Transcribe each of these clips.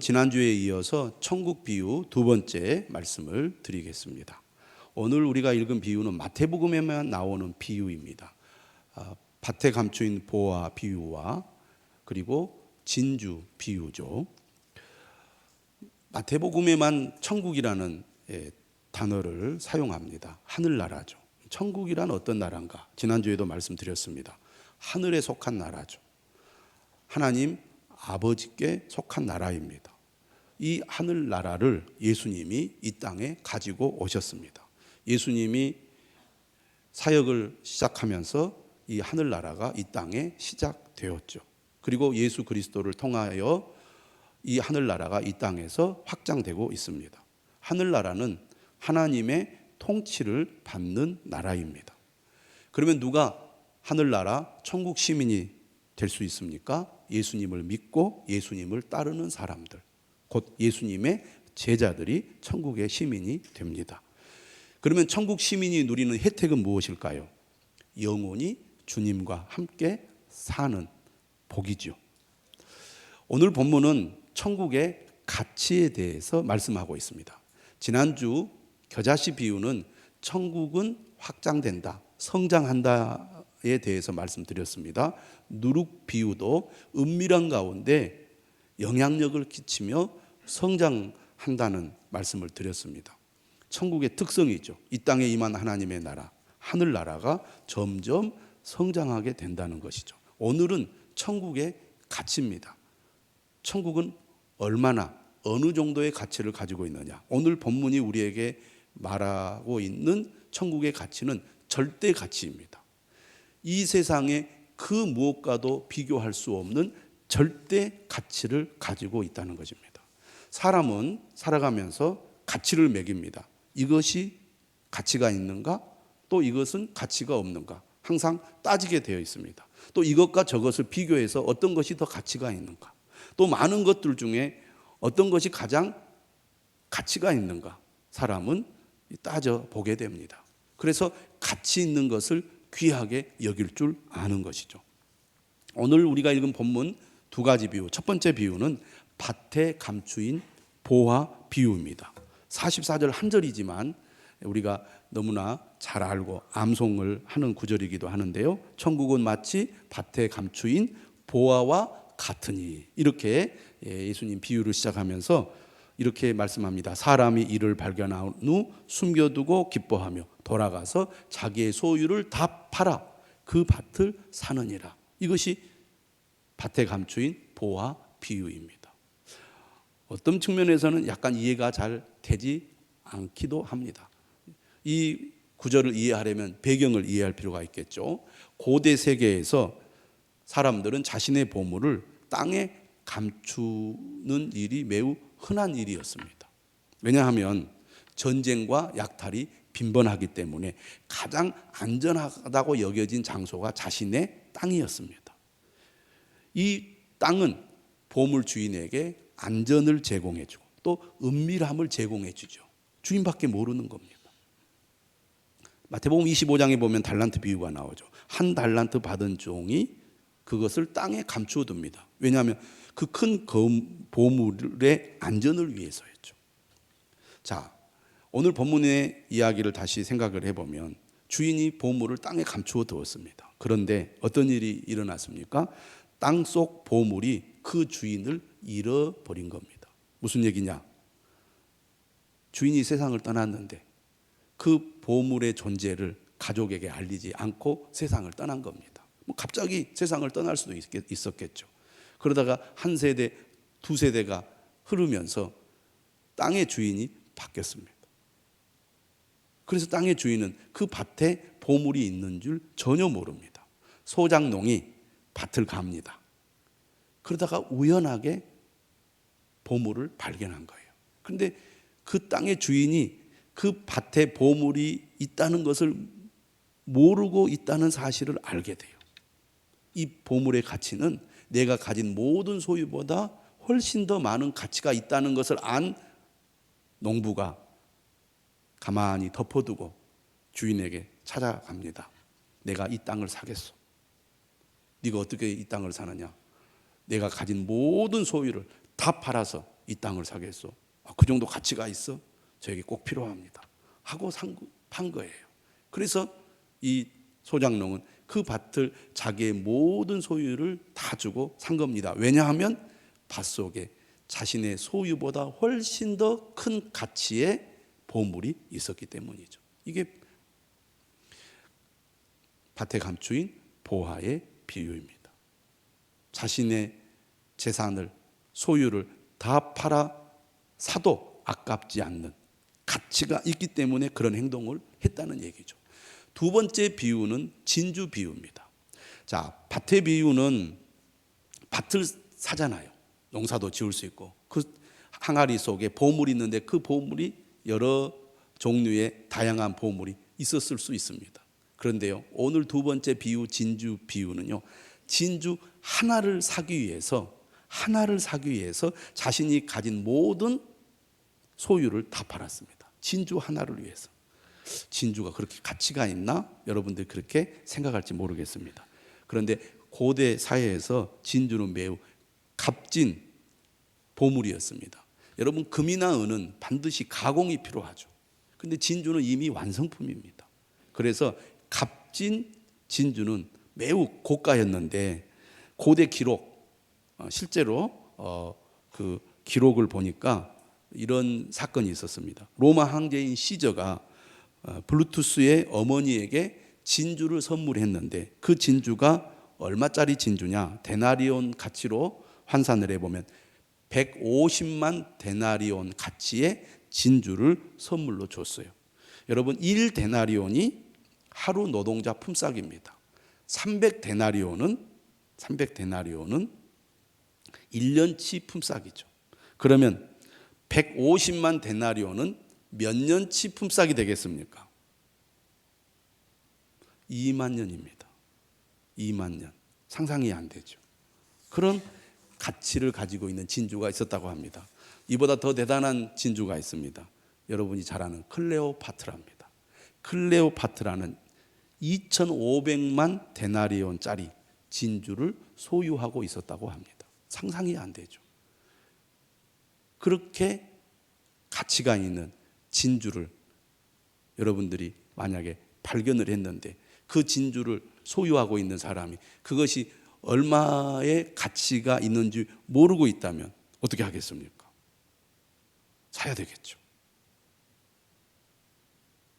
지난주에 이어서 천국 비유 두 번째 말씀을 드리겠습니다. 오늘 우리가 읽은 비유는 마태복음에만 나오는 비유입니다. 아, 밭에 감추인 보화 비유와 그리고 진주 비유죠. 마태복음에만 천국이라는 예, 단어를 사용합니다. 하늘나라죠. 천국이란 어떤 나라인가? 지난주에도 말씀드렸습니다. 하늘에 속한 나라죠. 하나님 아버지께 속한 나라입니다. 이 하늘 나라를 예수님이 이 땅에 가지고 오셨습니다. 예수님이 사역을 시작하면서 이 하늘 나라가 이 땅에 시작되었죠. 그리고 예수 그리스도를 통하여 이 하늘 나라가 이 땅에서 확장되고 있습니다. 하늘 나라는 하나님의 통치를 받는 나라입니다. 그러면 누가 하늘 나라 천국 시민이 될 수 있습니까? 예수님을 믿고 예수님을 따르는 사람들, 곧 예수님의 제자들이 천국의 시민이 됩니다. 그러면 천국 시민이 누리는 혜택은 무엇일까요? 영원히 주님과 함께 사는 복이죠. 오늘 본문은 천국의 가치에 대해서 말씀하고 있습니다. 지난주 겨자씨 비유는 천국은 확장된다, 성장한다 에 대해서 말씀드렸습니다. 누룩 비유도 은밀한 가운데 영향력을 끼치며 성장한다는 말씀을 드렸습니다. 천국의 특성이죠. 이 땅에 임한 하나님의 나라, 하늘 나라가 점점 성장하게 된다는 것이죠. 오늘은 천국의 가치입니다. 천국은 얼마나 어느 정도의 가치를 가지고 있느냐. 오늘 본문이 우리에게 말하고 있는 천국의 가치는 절대 가치입니다. 이 세상에 그 무엇과도 비교할 수 없는 절대 가치를 가지고 있다는 것입니다. 사람은 살아가면서 가치를 매깁니다. 이것이 가치가 있는가? 또 이것은 가치가 없는가? 항상 따지게 되어 있습니다. 또 이것과 저것을 비교해서 어떤 것이 더 가치가 있는가? 또 많은 것들 중에 어떤 것이 가장 가치가 있는가? 사람은 따져 보게 됩니다. 그래서 가치 있는 것을 귀하게 여길 줄 아는 것이죠. 오늘 우리가 읽은 본문 두 가지 비유. 첫 번째 비유는 밭에 감추인 보화 비유입니다. 44절 한 절이지만 우리가 너무나 잘 알고 암송을 하는 구절이기도 하는데요. 천국은 마치 밭에 감추인 보화와 같으니 이렇게 예, 예수님 비유를 시작하면서 이렇게 말씀합니다. 사람이 이를 발견한 후 숨겨두고 기뻐하며 돌아가서 자기의 소유를 다 팔아 그 밭을 사느니라. 이것이 밭에 감추인 보화 비유입니다. 어떤 측면에서는 약간 이해가 잘 되지 않기도 합니다. 이 구절을 이해하려면 배경을 이해할 필요가 있겠죠. 고대 세계에서 사람들은 자신의 보물을 땅에 감추는 일이 매우 흔한 일이었습니다. 왜냐하면 전쟁과 약탈이 빈번하기 때문에 가장 안전하다고 여겨진 장소가 자신의 땅이었습니다. 이 땅은 보물 주인에게 안전을 제공해주고 또 은밀함을 제공해주죠. 주인밖에 모르는 겁니다. 마태복음 25장에 보면 달란트 비유가 나오죠. 한 달란트 받은 종이 그것을 땅에 감추어 둡니다. 왜냐하면 그 큰 보물의 안전을 위해서였죠. 자, 오늘 본문의 이야기를 다시 생각을 해보면 주인이 보물을 땅에 감추어 두었습니다. 그런데 어떤 일이 일어났습니까? 땅 속 보물이 그 주인을 잃어버린 겁니다. 무슨 얘기냐? 주인이 세상을 떠났는데 그 보물의 존재를 가족에게 알리지 않고 세상을 떠난 겁니다. 뭐 갑자기 세상을 떠날 수도 있었겠죠. 그러다가 한 세대, 두 세대가 흐르면서 땅의 주인이 바뀌었습니다. 그래서 땅의 주인은 그 밭에 보물이 있는 줄 전혀 모릅니다. 소장농이 밭을 갑니다. 그러다가 우연하게 보물을 발견한 거예요. 그런데 그 땅의 주인이 그 밭에 보물이 있다는 것을 모르고 있다는 사실을 알게 돼요. 이 보물의 가치는 내가 가진 모든 소유보다 훨씬 더 많은 가치가 있다는 것을 안 농부가 가만히 덮어두고 주인에게 찾아갑니다. 내가 이 땅을 사겠소. 네가 어떻게 이 땅을 사느냐? 내가 가진 모든 소유를 다 팔아서 이 땅을 사겠소. 아, 그 정도 가치가 있어? 저에게 꼭 필요합니다. 하고 산, 거- 판 거예요. 그래서 이 소장농은 그 밭을 자기의 모든 소유를 다 주고 산 겁니다. 왜냐하면 밭 속에 자신의 소유보다 훨씬 더 큰 가치의 보물이 있었기 때문이죠. 이게 밭에 감추인 보화의 비유입니다. 자신의 재산을 소유를 다 팔아 사도 아깝지 않는 가치가 있기 때문에 그런 행동을 했다는 얘기죠. 두 번째 비유는 진주 비유입니다. 자, 밭의 비유는 밭을 사잖아요. 농사도 지을 수 있고 그 항아리 속에 보물이 있는데 그 보물이 여러 종류의 다양한 보물이 있었을 수 있습니다. 그런데요, 오늘 두 번째 비유 진주 비유는요, 진주 하나를 사기 위해서 하나를 사기 위해서 자신이 가진 모든 소유를 다 팔았습니다. 진주 하나를 위해서. 진주가 그렇게 가치가 있나? 여러분들 그렇게 생각할지 모르겠습니다. 그런데 고대 사회에서 진주는 매우 값진 보물이었습니다. 여러분 금이나 은은 반드시 가공이 필요하죠. 근데 진주는 이미 완성품입니다. 그래서 값진 진주는 매우 고가였는데 고대 기록 어, 실제로 어, 그 기록을 보니까 이런 사건이 있었습니다. 로마 황제인 시저가 어, 블루투스의 어머니에게 진주를 선물했는데 그 진주가 얼마짜리 진주냐? 데나리온 가치로 환산을 해보면 150만 데나리온 가치의 진주를 선물로 줬어요. 여러분 1 데나리온이 하루 노동자 품삯입니다. 300 데나리온은 300 데나리온은 1년치 품삯이죠. 그러면 150만 데나리온은 몇 년치 품삯이 되겠습니까? 2만 년입니다. 2만 년. 상상이 안 되죠. 그런 가치를 가지고 있는 진주가 있었다고 합니다. 이보다 더 대단한 진주가 있습니다. 여러분이 잘 아는 클레오파트라입니다. 클레오파트라는 2,500만 데나리온짜리 진주를 소유하고 있었다고 합니다. 상상이 안 되죠. 그렇게 가치가 있는 진주를 여러분들이 만약에 발견을 했는데 그 진주를 소유하고 있는 사람이 그것이 얼마의 가치가 있는지 모르고 있다면 어떻게 하겠습니까? 사야 되겠죠.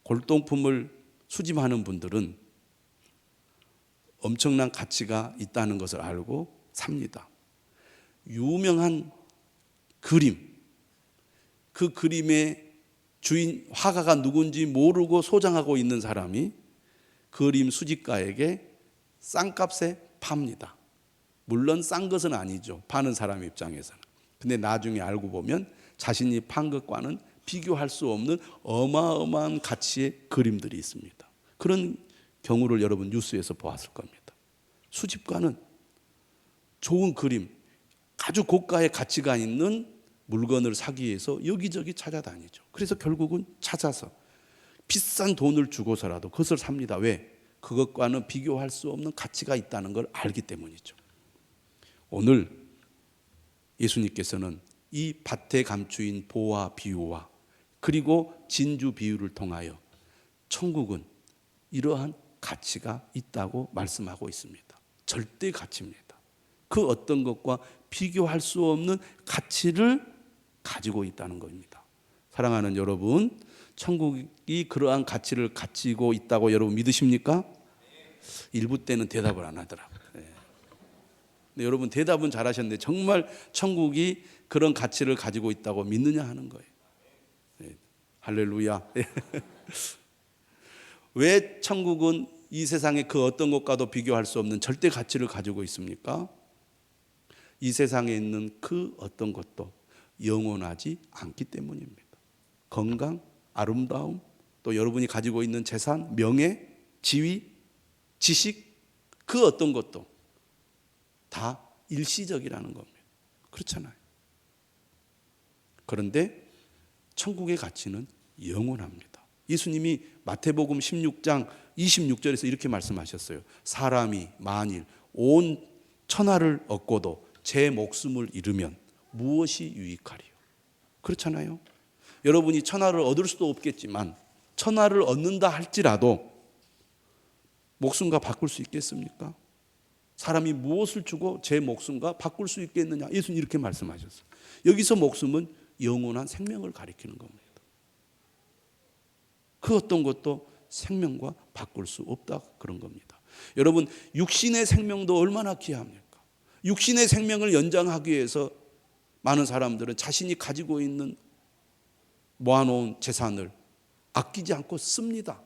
골동품을 수집하는 분들은 엄청난 가치가 있다는 것을 알고 삽니다. 유명한 그림, 그 그림의 주인 화가가 누군지 모르고 소장하고 있는 사람이 그림 수집가에게 싼 값에 팝니다. 물론 싼 것은 아니죠. 파는 사람 입장에서는. 근데 나중에 알고 보면 자신이 판 것과는 비교할 수 없는 어마어마한 가치의 그림들이 있습니다. 그런 경우를 여러분 뉴스에서 보았을 겁니다. 수집가는 좋은 그림, 아주 고가의 가치가 있는 물건을 사기 위해서 여기저기 찾아다니죠. 그래서 결국은 찾아서 비싼 돈을 주고서라도 그것을 삽니다. 왜? 그것과는 비교할 수 없는 가치가 있다는 걸 알기 때문이죠. 오늘 예수님께서는 이 밭에 감추인 보화 비유와 그리고 진주 비유를 통하여 천국은 이러한 가치가 있다고 말씀하고 있습니다. 절대 가치입니다. 그 어떤 것과 비교할 수 없는 가치를 가지고 있다는 겁니다. 사랑하는 여러분, 천국이 그러한 가치를 가지고 있다고 여러분 믿으십니까? 일부 때는 대답을 안 하더라고요. 네. 여러분 대답은 잘하셨는데 정말 천국이 그런 가치를 가지고 있다고 믿느냐 하는 거예요. 네. 할렐루야. 왜 천국은 이 세상의 그 어떤 것과도 비교할 수 없는 절대 가치를 가지고 있습니까? 이 세상에 있는 그 어떤 것도 영원하지 않기 때문입니다. 건강, 아름다움, 또 여러분이 가지고 있는 재산, 명예, 지위, 지식, 그 어떤 것도 다 일시적이라는 겁니다. 그렇잖아요. 그런데 천국의 가치는 영원합니다. 예수님이 마태복음 16장 26절에서 이렇게 말씀하셨어요. 사람이 만일 온 천하를 얻고도 제 목숨을 잃으면 무엇이 유익하리요? 그렇잖아요. 여러분이 천하를 얻을 수도 없겠지만 천하를 얻는다 할지라도 목숨과 바꿀 수 있겠습니까? 사람이 무엇을 주고 제 목숨과 바꿀 수 있겠느냐? 예수님 이렇게 말씀하셨어요. 여기서 목숨은 영원한 생명을 가리키는 겁니다. 그 어떤 것도 생명과 바꿀 수 없다 그런 겁니다. 여러분 육신의 생명도 얼마나 귀합니까? 육신의 생명을 연장하기 위해서 많은 사람들은 자신이 가지고 있는 모아놓은 재산을 아끼지 않고 씁니다.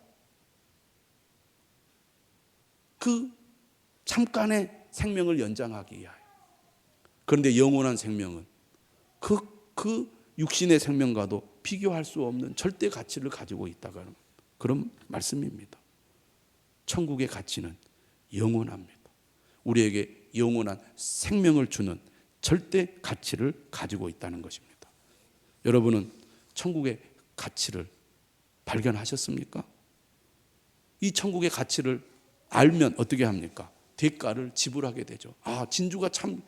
그 잠깐의 생명을 연장하기 위하여. 그런데 영원한 생명은 그, 그 육신의 생명과도 비교할 수 없는 절대 가치를 가지고 있다가 그런 말씀입니다. 천국의 가치는 영원합니다. 우리에게 영원한 생명을 주는 절대 가치를 가지고 있다는 것입니다. 여러분은 천국의 가치를 발견하셨습니까? 이 천국의 가치를 알면 어떻게 합니까? 대가를 지불하게 되죠. 아, 진주가 참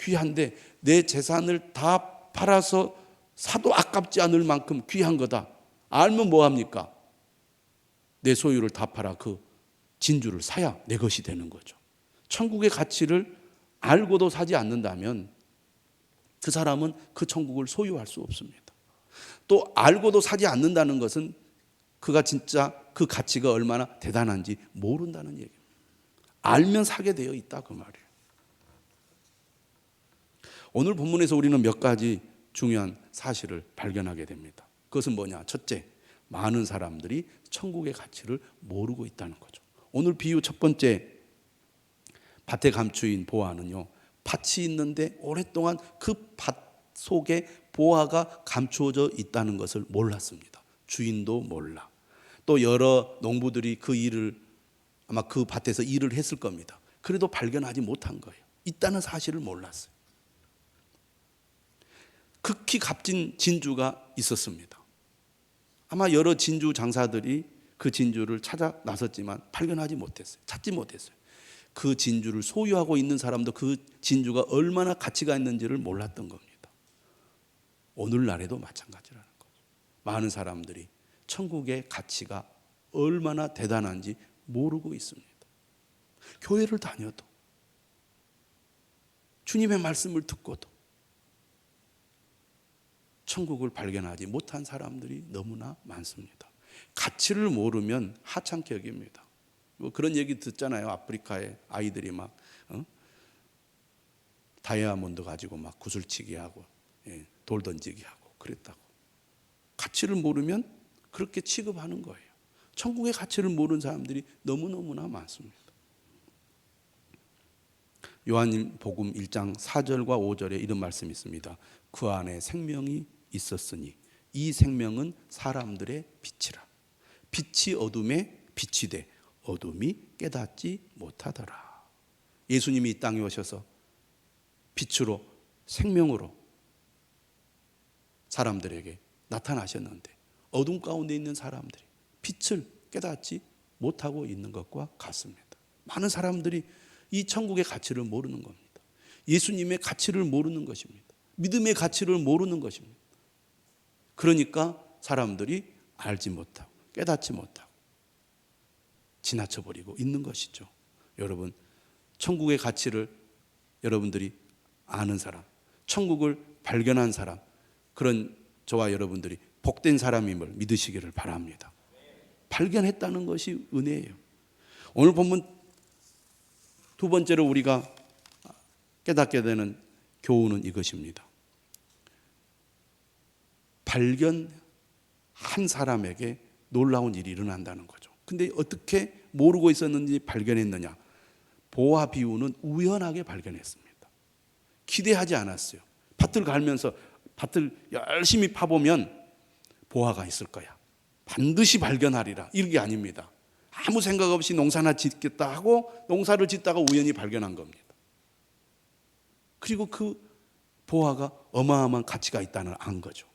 귀한데 내 재산을 다 팔아서 사도 아깝지 않을 만큼 귀한 거다. 알면 뭐 합니까? 내 소유를 다 팔아 그 진주를 사야 내 것이 되는 거죠. 천국의 가치를 알고도 사지 않는다면 그 사람은 그 천국을 소유할 수 없습니다. 또 알고도 사지 않는다는 것은 그가 진짜 그 가치가 얼마나 대단한지 모른다는 얘기입니다. 알면 사게 되어 있다 그 말이에요. 오늘 본문에서 우리는 몇 가지 중요한 사실을 발견하게 됩니다. 그것은 뭐냐? 첫째, 많은 사람들이 천국의 가치를 모르고 있다는 거죠. 오늘 비유 첫 번째 밭에 감추인 보아는요. 밭이 있는데 오랫동안 그 밭 속에 보아가 감추어져 있다는 것을 몰랐습니다. 주인도 몰라. 또 여러 농부들이 그 일을 아마 그 밭에서 일을 했을 겁니다. 그래도 발견하지 못한 거예요. 있다는 사실을 몰랐어요. 극히 값진 진주가 있었습니다. 아마 여러 진주 장사들이 그 진주를 찾아 나섰지만 발견하지 못했어요. 찾지 못했어요. 그 진주를 소유하고 있는 사람도 그 진주가 얼마나 가치가 있는지를 몰랐던 겁니다. 오늘날에도 마찬가지라는 거죠. 많은 사람들이 천국의 가치가 얼마나 대단한지 모르고 있습니다. 교회를 다녀도 주님의 말씀을 듣고도 천국을 발견하지 못한 사람들이 너무나 많습니다. 가치를 모르면 하찮게 여깁니다. 뭐 그런 얘기 듣잖아요. 아프리카의 아이들이 막 어? 다이아몬드 가지고 막 구슬치기 하고 예, 돌 던지기 하고 그랬다고. 가치를 모르면 그렇게 취급하는 거예요. 천국의 가치를 모르는 사람들이 너무너무나 많습니다. 요한 복음 1장 4절과 5절에 이런 말씀이 있습니다. 그 안에 생명이 있었으니 이 생명은 사람들의 빛이라. 빛이 어둠에 빛이 돼 어둠이 깨닫지 못하더라. 예수님이 이 땅에 오셔서 빛으로 생명으로 사람들에게 나타나셨는데 어둠 가운데 있는 사람들이 빛을 깨닫지 못하고 있는 것과 같습니다. 많은 사람들이 이 천국의 가치를 모르는 겁니다. 예수님의 가치를 모르는 것입니다. 믿음의 가치를 모르는 것입니다. 그러니까 사람들이 알지 못하고 깨닫지 못하고 지나쳐 버리고 있는 것이죠. 여러분, 천국의 가치를 여러분들이 아는 사람, 천국을 발견한 사람, 그런 저와 여러분들이 복된 사람임을 믿으시기를 바랍니다. 발견했다는 것이 은혜예요. 오늘 본문 두 번째로 우리가 깨닫게 되는 교훈은 이것입니다. 발견한 사람에게 놀라운 일이 일어난다는 거죠. 근데 어떻게 모르고 있었는지 발견했느냐? 보아 비유는 우연하게 발견했습니다. 기대하지 않았어요. 밭을 갈면서 밭을 열심히 파보면 보아가 있을 거야. 반드시 발견하리라. 이게 아닙니다. 아무 생각 없이 농사나 짓겠다 하고 농사를 짓다가 우연히 발견한 겁니다. 그리고 그 보아가 어마어마한 가치가 있다는 안 거죠.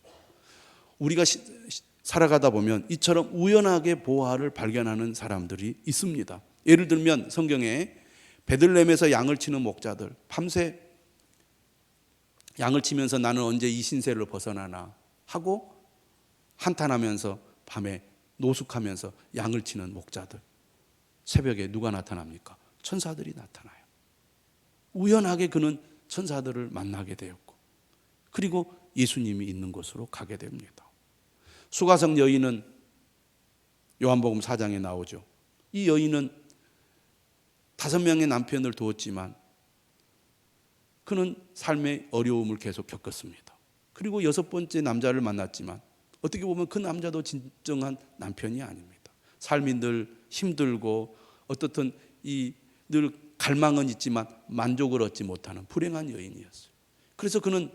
우리가 시, 살아가다 보면 이처럼 우연하게 보아를 발견하는 사람들이 있습니다. 예를 들면 성경에 베들렘에서 양을 치는 목자들 밤새 양을 치면서 나는 언제 이 신세를 벗어나나 하고 한탄하면서 밤에 노숙하면서 양을 치는 목자들. 새벽에 누가 나타납니까? 천사들이 나타나요. 우연하게 그는 천사들을 만나게 되었고, 그리고 예수님이 있는 곳으로 가게 됩니다. 수가성 여인은 요한복음 4장에 나오죠. 이 여인은 다섯 명의 남편을 두었지만 그는 삶의 어려움을 계속 겪었습니다. 그리고 여섯 번째 남자를 만났지만 어떻게 보면 그 남자도 진정한 남편이 아닙니다. 삶이 늘 힘들고 어떻든 이 늘 갈망은 있지만 만족을 얻지 못하는 불행한 여인이었어요. 그래서 그는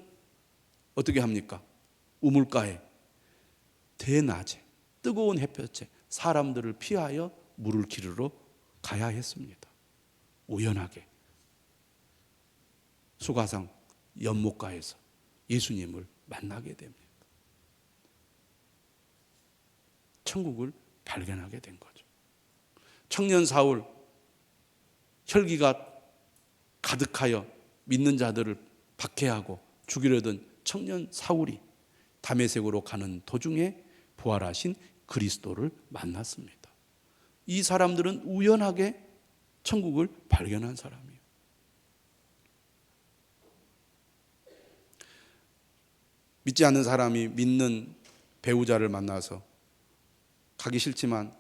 어떻게 합니까? 우물가에 대낮에 뜨거운 햇볕에 사람들을 피하여 물을 기르러 가야 했습니다. 우연하게 수가상 연못가에서 예수님을 만나게 됩니다. 천국을 발견하게 된 거죠. 청년 사울 혈기가 가득하여 믿는 자들을 박해하고 죽이려던 청년 사울이 담에색으로 가는 도중에 부활하신 그리스도를 만났습니다. 이 사람들은 우연하게 천국을 발견한 사람이에요. 믿지 않는 사람이 믿는 배우자를 만나서 가기 싫지만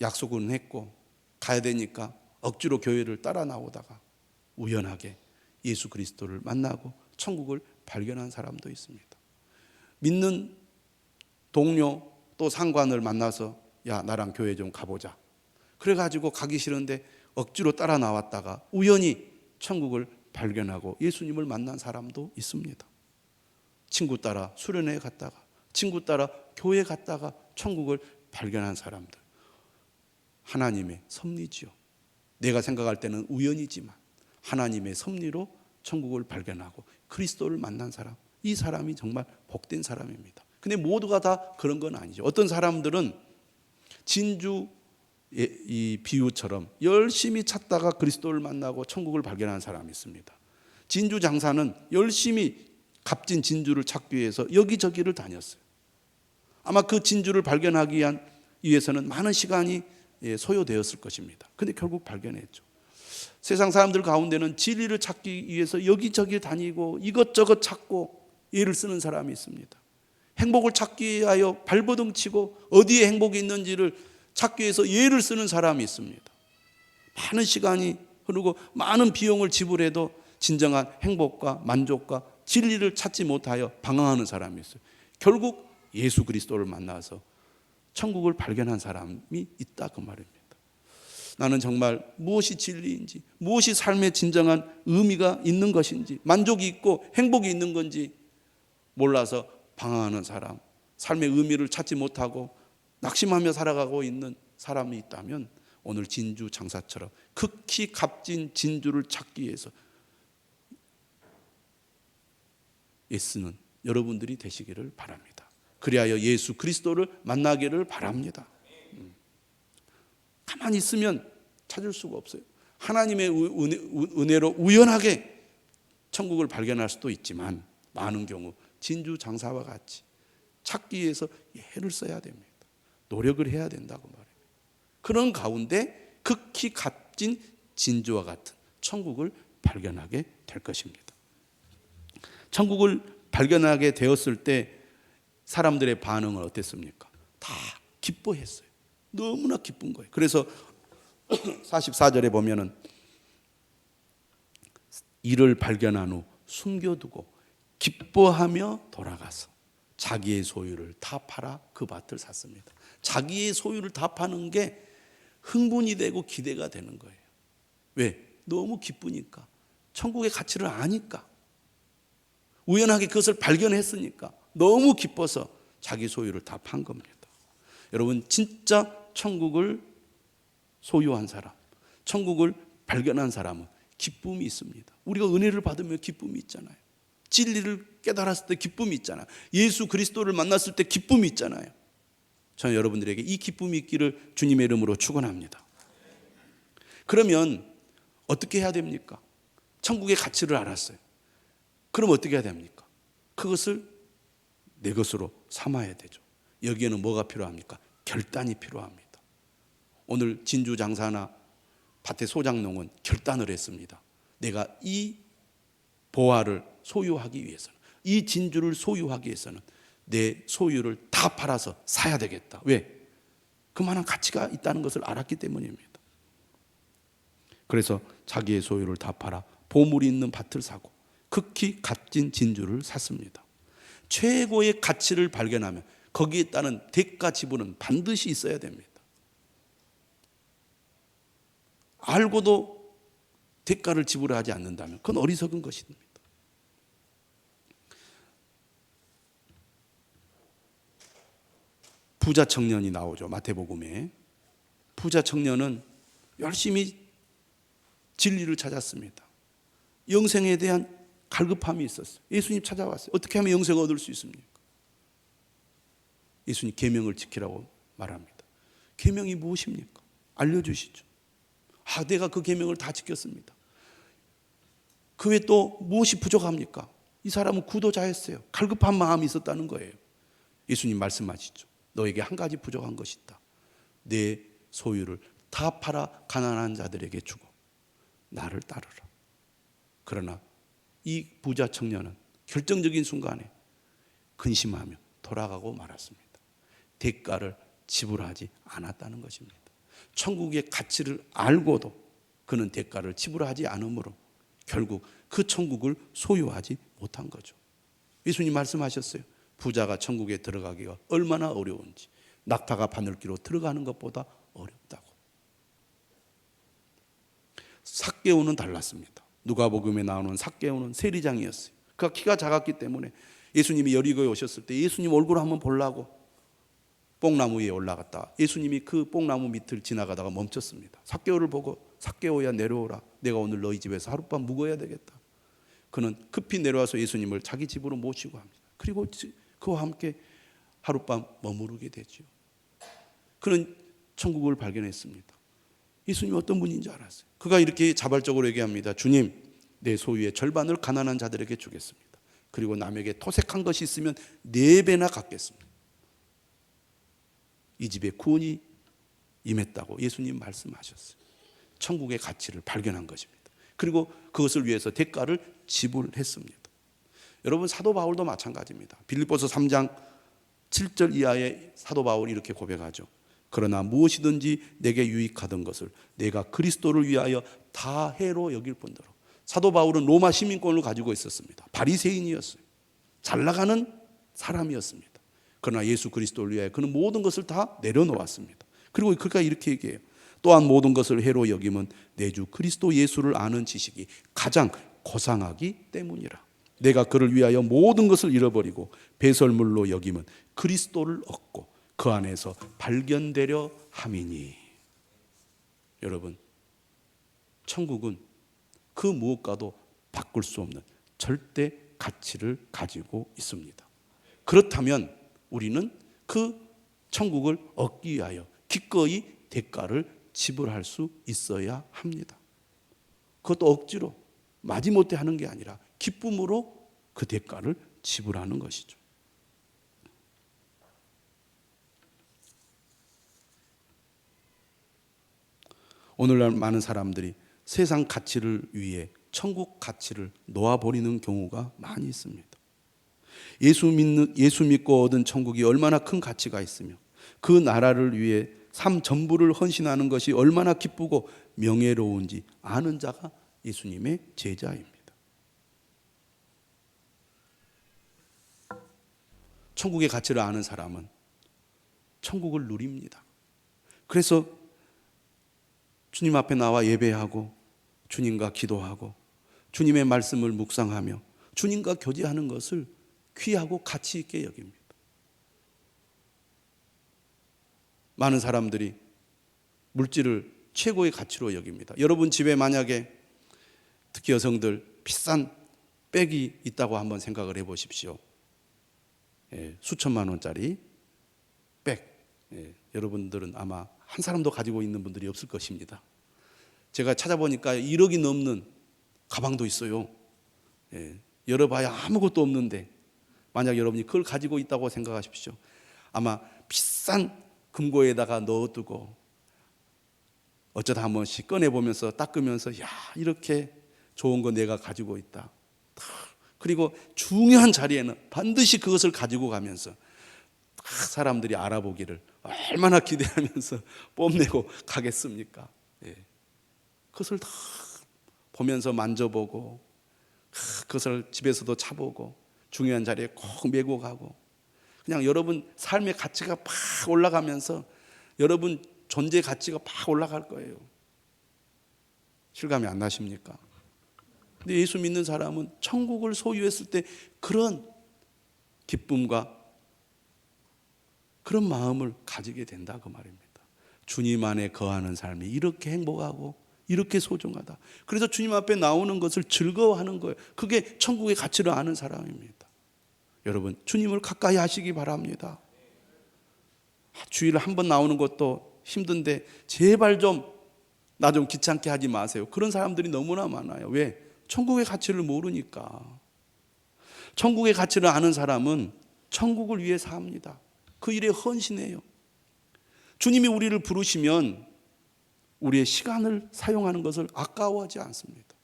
약속은 했고 가야 되니까 억지로 교회를 따라 나오다가 우연하게 예수 그리스도를 만나고 천국을 발견한 사람도 있습니다. 믿는 동료 또 상관을 만나서 야 나랑 교회 좀 가보자. 그래가지고 가기 싫은데 억지로 따라 나왔다가 우연히 천국을 발견하고 예수님을 만난 사람도 있습니다. 친구 따라 수련회 갔다가 친구 따라 교회 갔다가 천국을 발견한 사람들. 하나님의 섭리지요. 내가 생각할 때는 우연이지만 하나님의 섭리로 천국을 발견하고 그리스도를 만난 사람. 이 사람이 정말 복된 사람입니다. 근데 모두가 다 그런 건 아니죠. 어떤 사람들은 진주 이 비유처럼 열심히 찾다가 그리스도를 만나고 천국을 발견한 사람이 있습니다. 진주 장사는 열심히 값진 진주를 찾기 위해서 여기저기를 다녔어요. 아마 그 진주를 발견하기 위한 위해서는 많은 시간이 예, 소요되었을 것입니다. 근데 결국 발견했죠. 세상 사람들 가운데는 진리를 찾기 위해서 여기저기 다니고 이것저것 찾고 애를 쓰는 사람이 있습니다. 행복을 찾기 위하여 발버둥 치고 어디에 행복이 있는지를 찾기 위해서 예를 쓰는 사람이 있습니다. 많은 시간이 흐르고 많은 비용을 지불해도 진정한 행복과 만족과 진리를 찾지 못하여 방황하는 사람이 있어요. 결국 예수 그리스도를 만나서 천국을 발견한 사람이 있다 그 말입니다. 나는 정말 무엇이 진리인지, 무엇이 삶의 진정한 의미가 있는 것인지, 만족이 있고 행복이 있는 건지 몰라서 방황하는 사람, 삶의 의미를 찾지 못하고 낙심하며 살아가고 있는 사람이 있다면 오늘 진주 장사처럼 극히 값진 진주를 찾기 위해서 애쓰는 여러분들이 되시기를 바랍니다. 그리하여 예수 그리스도를 만나기를 바랍니다. 음. 가만히 있으면 찾을 수가 없어요. 하나님의 은혜로 우연하게 천국을 발견할 수도 있지만 많은 경우 진주 장사와 같이 찾기 위해서 애를 써야 됩니다. 노력을 해야 된다고 말해요. 그런 가운데 극히 값진 진주와 같은 천국을 발견하게 될 것입니다. 천국을 발견하게 되었을 때 사람들의 반응은 어땠습니까? 다 기뻐했어요. 너무나 기쁜 거예요. 그래서 44절에 보면은 이를 발견한 후 숨겨두고 기뻐하며 돌아가서 자기의 소유를 다 팔아 그 밭을 샀습니다. 자기의 소유를 다 파는 게 흥분이 되고 기대가 되는 거예요. 왜? 너무 기쁘니까. 천국의 가치를 아니까. 우연하게 그것을 발견했으니까 너무 기뻐서 자기 소유를 다 판 겁니다. 여러분, 진짜 천국을 소유한 사람, 천국을 발견한 사람은 기쁨이 있습니다. 우리가 은혜를 받으면 기쁨이 있잖아요. 진리를 깨달았을 때 기쁨이 있잖아요. 예수 그리스도를 만났을 때 기쁨이 있잖아요. 저는 여러분들에게 이 기쁨이 있기를 주님의 이름으로 축원합니다. 그러면 어떻게 해야 됩니까? 천국의 가치를 알았어요. 그럼 어떻게 해야 됩니까? 그것을 내 것으로 삼아야 되죠. 여기에는 뭐가 필요합니까? 결단이 필요합니다. 오늘 진주 장사나 밭의 소장농은 결단을 했습니다. 내가 이 보화를 소유하기 위해서는 이 진주를 소유하기 위해서는 내 소유를 다 팔아서 사야 되겠다. 왜? 그만한 가치가 있다는 것을 알았기 때문입니다. 그래서 자기의 소유를 다 팔아 보물이 있는 밭을 사고 극히 값진 진주를 샀습니다. 최고의 가치를 발견하면 거기에 따른 대가 지불은 반드시 있어야 됩니다. 알고도 대가를 지불하지 않는다면 그건 어리석은 것입니다. 부자 청년이 나오죠. 마태복음에. 부자 청년은 열심히 진리를 찾았습니다. 영생에 대한 갈급함이 있었어요. 예수님 찾아왔어요. 어떻게 하면 영생을 얻을 수 있습니까? 예수님 계명을 지키라고 말합니다. 계명이 무엇입니까? 알려 주시죠. 아, 내가 그 계명을 다 지켰습니다. 그 외에 또 무엇이 부족합니까? 이 사람은 구도자였어요. 갈급한 마음이 있었다는 거예요. 예수님 말씀하시죠. 너에게 한 가지 부족한 것이 있다. 내 소유를 다 팔아 가난한 자들에게 주고 나를 따르라. 그러나 이 부자 청년은 결정적인 순간에 근심하며 돌아가고 말았습니다. 대가를 지불하지 않았다는 것입니다. 천국의 가치를 알고도 그는 대가를 지불하지 않으므로 결국 그 천국을 소유하지 못한 거죠. 예수님 말씀하셨어요. 부자가 천국에 들어가기가 얼마나 어려운지 낙타가 바늘기로 들어가는 것보다 어렵다고. 삭개오는 달랐습니다. 누가복음에 나오는 삭개오는 세리장이었어요. 그가 키가 작았기 때문에 예수님이 여리고에 오셨을 때 예수님 얼굴을 한번 보려고 뽕나무 위에 올라갔다. 예수님이 그 뽕나무 밑을 지나가다가 멈췄습니다. 삭개오를 보고 삭개오야 내려오라. 내가 오늘 너희 집에서 하룻밤 묵어야 되겠다. 그는 급히 내려와서 예수님을 자기 집으로 모시고 합니다. 그리고 그와 함께 하룻밤 머무르게 되죠. 그는 천국을 발견했습니다. 예수님 어떤 분인지 알았어요. 그가 이렇게 자발적으로 얘기합니다. 주님, 내 소유의 절반을 가난한 자들에게 주겠습니다. 그리고 남에게 토색한 것이 있으면 네 배나 갚겠습니다. 이 집에 구원이 임했다고 예수님 말씀하셨어요. 천국의 가치를 발견한 것입니다. 그리고 그것을 위해서 대가를 지불했습니다. 여러분 사도 바울도 마찬가지입니다. 빌립보서 3장 7절 이하의 사도 바울이 이렇게 고백하죠. 그러나 무엇이든지 내게 유익하던 것을 내가 그리스도를 위하여 다 해로 여길 뿐더러 사도 바울은 로마 시민권을 가지고 있었습니다. 바리새인이었어요. 잘 나가는 사람이었습니다. 그러나 예수 그리스도를 위하여 그는 모든 것을 다 내려놓았습니다. 그리고 그가 이렇게 얘기해요. 또한 모든 것을 해로 여김은 내 주 그리스도 예수를 아는 지식이 가장 고상하기 때문이라. 내가 그를 위하여 모든 것을 잃어버리고 배설물로 여김은 그리스도를 얻고 그 안에서 발견되려 함이니. 여러분, 천국은 그 무엇과도 바꿀 수 없는 절대 가치를 가지고 있습니다. 그렇다면 우리는 그 천국을 얻기 위하여 기꺼이 대가를 지불할 수 있어야 합니다. 그것도 억지로 마지못해 하는 게 아니라 기쁨으로 그 대가를 지불하는 것이죠. 오늘날 많은 사람들이 세상 가치를 위해 천국 가치를 놓아버리는 경우가 많이 있습니다. 예수 믿는 예수 믿고 얻은 천국이 얼마나 큰 가치가 있으며 그 나라를 위해 삶 전부를 헌신하는 것이 얼마나 기쁘고 명예로운지 아는 자가 예수님의 제자입니다. 천국의 가치를 아는 사람은 천국을 누립니다. 그래서 주님 앞에 나와 예배하고 주님과 기도하고 주님의 말씀을 묵상하며 주님과 교제하는 것을 귀하고 가치 있게 여깁니다. 많은 사람들이 물질을 최고의 가치로 여깁니다. 여러분 집에 만약에 특히 여성들 비싼 백이 있다고 한번 생각을 해 보십시오. 예, 수천만 원짜리 백. 예, 여러분들은 아마 한 사람도 가지고 있는 분들이 없을 것입니다. 제가 찾아보니까 1억이 넘는 가방도 있어요. 예, 열어봐야 아무것도 없는데 만약 여러분이 그걸 가지고 있다고 생각하십시오. 아마 비싼 금고에다가 넣어두고 어쩌다 한 번씩 꺼내보면서 닦으면서 야 이렇게 좋은 거 내가 가지고 있다. 그리고 중요한 자리에는 반드시 그것을 가지고 가면서 다 사람들이 알아보기를 얼마나 기대하면서 뽐내고 가겠습니까? 예. 그것을 다 보면서 만져보고 그것을 집에서도 차보고 중요한 자리에 꼭 메고 가고 그냥 여러분 삶의 가치가 팍 올라가면서 여러분 존재 가치가 팍 올라갈 거예요. 실감이 안 나십니까? 근데 예수 믿는 사람은 천국을 소유했을 때 그런 기쁨과 그런 마음을 가지게 된다 그 말입니다. 주님 안에 거하는 삶이 이렇게 행복하고 이렇게 소중하다. 그래서 주님 앞에 나오는 것을 즐거워하는 거예요. 그게 천국의 가치를 아는 사람입니다. 여러분, 주님을 가까이 하시기 바랍니다. 주일 한 번 나오는 것도 힘든데 제발 좀 나좀 귀찮게 하지 마세요. 그런 사람들이 너무나 많아요. 왜? 천국의 가치를 모르니까. 천국의 가치를 아는 사람은 천국을 위해 삽니다. 그 일에 헌신해요. 주님이 우리를 부르시면 우리의 시간을 사용하는 것을 아까워하지 않습니다.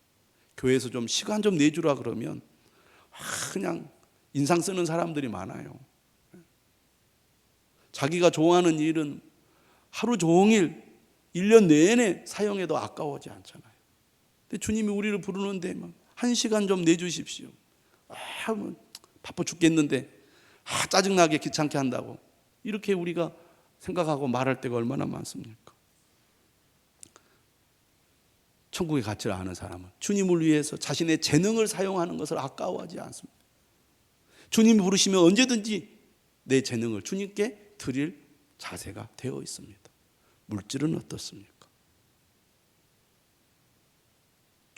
교회에서 좀 시간 좀 내주라 그러면 아, 그냥 인상 쓰는 사람들이 많아요. 자기가 좋아하는 일은 하루 종일 1년 내내 사용해도 아까워하지 않잖아요. 근데 주님이 우리를 부르는데 한 시간 좀 내주십시오. 아, 뭐 바빠 죽겠는데 아, 짜증나게 귀찮게 한다고 이렇게 우리가 생각하고 말할 때가 얼마나 많습니까? 천국의 가치를 아는 사람은 주님을 위해서 자신의 재능을 사용하는 것을 아까워하지 않습니다. 주님이 부르시면 언제든지 내 재능을 주님께 드릴 자세가 되어 있습니다. 물질은 어떻습니까?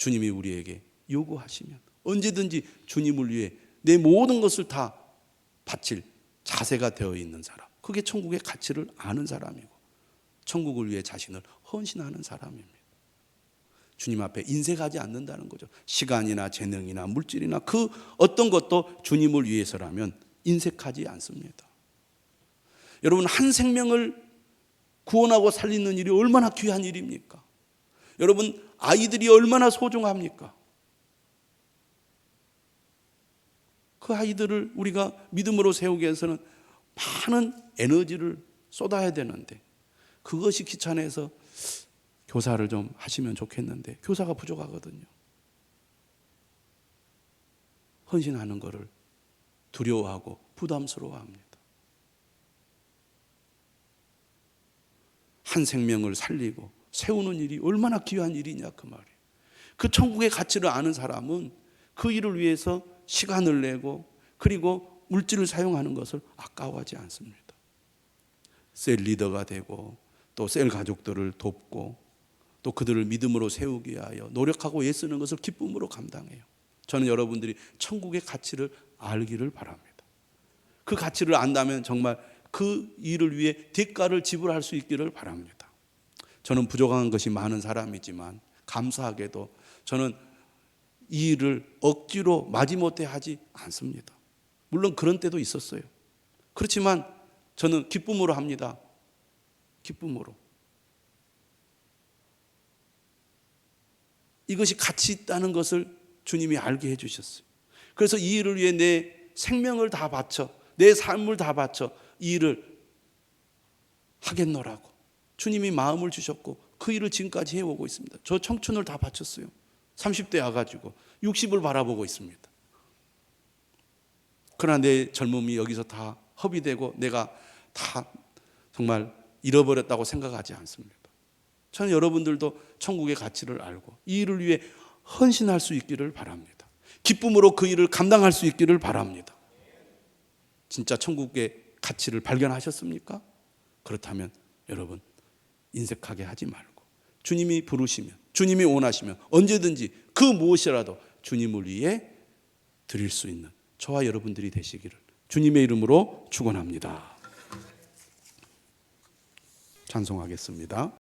주님이 우리에게 요구하시면 언제든지 주님을 위해 내 모든 것을 다 바칠 자세가 되어 있는 사람. 그게 천국의 가치를 아는 사람이고 천국을 위해 자신을 헌신하는 사람입니다. 주님 앞에 인색하지 않는다는 거죠. 시간이나 재능이나 물질이나 그 어떤 것도 주님을 위해서라면 인색하지 않습니다. 여러분 한 생명을 구원하고 살리는 일이 얼마나 귀한 일입니까? 여러분 아이들이 얼마나 소중합니까? 그 아이들을 우리가 믿음으로 세우기 위해서는 많은 에너지를 쏟아야 되는데 그것이 귀찮아서 교사를 좀 하시면 좋겠는데 교사가 부족하거든요. 헌신하는 것을 두려워하고 부담스러워합니다. 한 생명을 살리고 세우는 일이 얼마나 귀한 일이냐 그 말이에요. 그 천국의 가치를 아는 사람은 그 일을 위해서 시간을 내고 그리고 물질을 사용하는 것을 아까워하지 않습니다. 셀 리더가 되고 또 셀 가족들을 돕고 또 그들을 믿음으로 세우기 위하여 노력하고 애쓰는 것을 기쁨으로 감당해요. 저는 여러분들이 천국의 가치를 알기를 바랍니다. 그 가치를 안다면 정말 그 일을 위해 대가를 지불할 수 있기를 바랍니다. 저는 부족한 것이 많은 사람이지만 감사하게도 저는 이 일을 억지로 마지못해 하지 않습니다. 물론 그런 때도 있었어요. 그렇지만 저는 기쁨으로 합니다. 기쁨으로. 이것이 가치 있다는 것을 주님이 알게 해주셨어요. 그래서 이 일을 위해 내 생명을 다 바쳐, 내 삶을 다 바쳐 이 일을 하겠노라고 주님이 마음을 주셨고 그 일을 지금까지 해오고 있습니다. 저 청춘을 다 바쳤어요. 30대 와가지고 60을 바라보고 있습니다. 그러나 내 젊음이 여기서 다 허비되고 내가 다 정말 잃어버렸다고 생각하지 않습니다. 저는 여러분들도 천국의 가치를 알고 이 일을 위해 헌신할 수 있기를 바랍니다. 기쁨으로 그 일을 감당할 수 있기를 바랍니다. 진짜 천국의 가치를 발견하셨습니까? 그렇다면 여러분 인색하게 하지 말고 주님이 부르시면 주님이 원하시면 언제든지 그 무엇이라도 주님을 위해 드릴 수 있는 저와 여러분들이 되시기를 주님의 이름으로 축원합니다. 찬송하겠습니다.